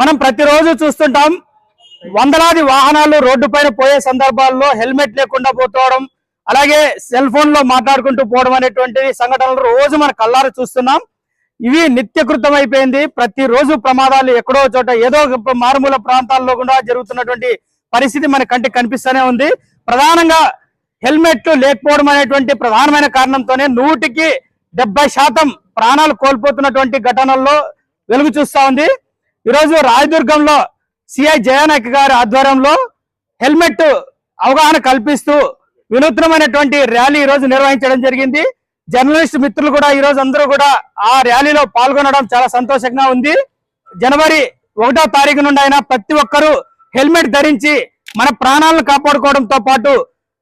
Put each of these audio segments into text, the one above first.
మనం ప్రతిరోజు చూస్తుంటాం వందలాది వాహనాలు రోడ్డు పైన పోయే సందర్భాల్లో హెల్మెట్ లేకుండా పోతోవడం అలాగే సెల్ ఫోన్లో మాట్లాడుకుంటూ పోవడం అనేటువంటి సంఘటనలు రోజు మన కళ్ళారు చూస్తున్నాం. ఇవి నిత్యకృతం అయిపోయింది. ప్రతిరోజు ప్రమాదాలు ఎక్కడో చోట ఏదో మారుమూల ప్రాంతాల్లో కూడా జరుగుతున్నటువంటి పరిస్థితి మన కంటికి కనిపిస్తూనే ఉంది. ప్రధానంగా హెల్మెట్లు లేకపోవడం అనేటువంటి ప్రధానమైన కారణంతోనే నూటికి డెబ్బై శాతం ప్రాణాలు కోల్పోతున్నటువంటి ఘటనల్లో వెలుగు చూస్తా ఉంది. ఈరోజు రాయదుర్గంలో సిఐ జయానక్ గారి ఆధ్వర్యంలో హెల్మెట్ అవగాహన కల్పిస్తూ వినూత్నమైనటువంటి ర్యాలీ ఈ రోజు నిర్వహించడం జరిగింది. జర్నలిస్ట్ మిత్రులు కూడా ఈ రోజు అందరూ కూడా ఆ ర్యాలీలో పాల్గొనడం చాలా సంతోషంగా ఉంది. జనవరి ఒకటో తారీఖు నుండి అయినా ప్రతి ఒక్కరూ హెల్మెట్ ధరించి మన ప్రాణాలను కాపాడుకోవడంతో పాటు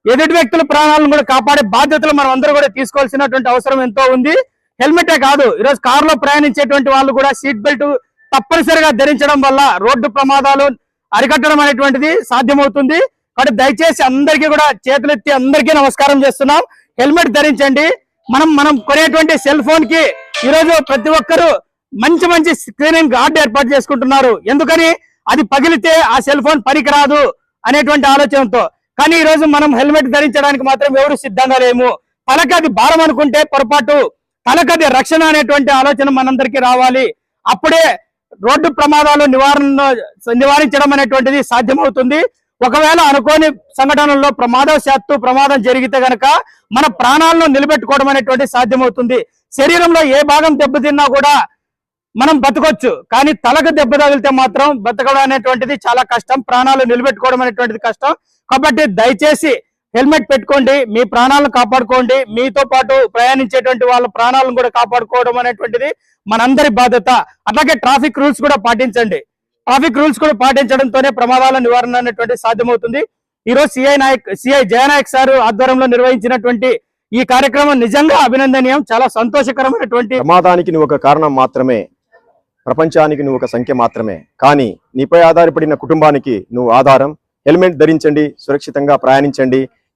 ఎదుటి వ్యక్తుల ప్రాణాలను కూడా కాపాడే బాధ్యతలు మనం అందరూ కూడా తీసుకోవాల్సినటువంటి అవసరం ఎంతో ఉంది. హెల్మెటే కాదు ఈరోజు కారులో ప్రయాణించేటువంటి వాళ్ళు కూడా సీట్ బెల్ట్ తప్పనిసరిగా ధరించడం వల్ల రోడ్డు ప్రమాదాలు అరికట్టడం అనేటువంటిది సాధ్యమవుతుంది. కాబట్టి దయచేసి అందరికీ కూడా చేతులెత్తి అందరికీ నమస్కారం చేస్తున్నాం. హెల్మెట్ ధరించండి. మనం మనం కొనేటువంటి సెల్ ఫోన్కి ఈరోజు ప్రతి ఒక్కరూ మంచి మంచి స్క్రీనింగ్ గార్డ్ ఏర్పాటు చేసుకుంటున్నారు. ఎందుకని? అది పగిలితే ఆ సెల్ ఫోన్ పనికిరాదు అనేటువంటి ఆలోచనతో. కానీ ఈ రోజు మనం హెల్మెట్ ధరించడానికి మాత్రం ఎవరు సిద్ధంగా లేము. తలకి అది భారం అనుకుంటే పొరపాటు తలకది రక్షణ అనేటువంటి ఆలోచన మనందరికీ రావాలి. అప్పుడే రోడ్డు ప్రమాదాలు నివారణ నివారించడం అనేటువంటిది సాధ్యమవుతుంది. ఒకవేళ అనుకోని సంఘటనల్లో ప్రమాదశాత్తు ప్రమాదం జరిగితే గనక మన ప్రాణాలను నిలబెట్టుకోవడం అనేటువంటి సాధ్యమవుతుంది. శరీరంలో ఏ భాగం దెబ్బతిన్నా కూడా మనం బతకొచ్చు. కానీ తలకు దెబ్బ తగిలితే మాత్రం బతకడం అనేటువంటిది చాలా కష్టం. ప్రాణాలు నిలబెట్టుకోవడం అనేటువంటిది కష్టం. కాబట్టి దయచేసి హెల్మెట్ పెట్టుకోండి మీ ప్రాణాలను కాపాడుకోండి మీతో పాటు ప్రయాణించేటువంటి వాళ్ళ ప్రాణాలను కూడా కాపాడుకోవడం అనేటువంటిది మనందరి బాధ్యత. అట్లాగే ట్రాఫిక్ రూల్స్ కూడా పాటించండి. ట్రాఫిక్ రూల్స్ కూడా పాటించడంతోనే ప్రమాదాల నివారణ అనేటువంటి సాధ్యమవుతుంది. ఈరోజు C I Nayak C I Jayanayak sir ఆధ్వర్యంలో నిర్వహించినటువంటి ఈ కార్యక్రమం నిజంగా అభినందనీయం చాలా సంతోషకరమైనటువంటి ప్రమాదానికి నువ్వు ఒక కారణం మాత్రమే ప్రపంచానికి నువ్వు ఒక సంఖ్య మాత్రమే. కానీ నీపై ఆధారపడిన కుటుంబానికి నువ్వు ఆధారం. హెల్మెట్ ధరించండి సురక్షితంగా ప్రయాణించండి.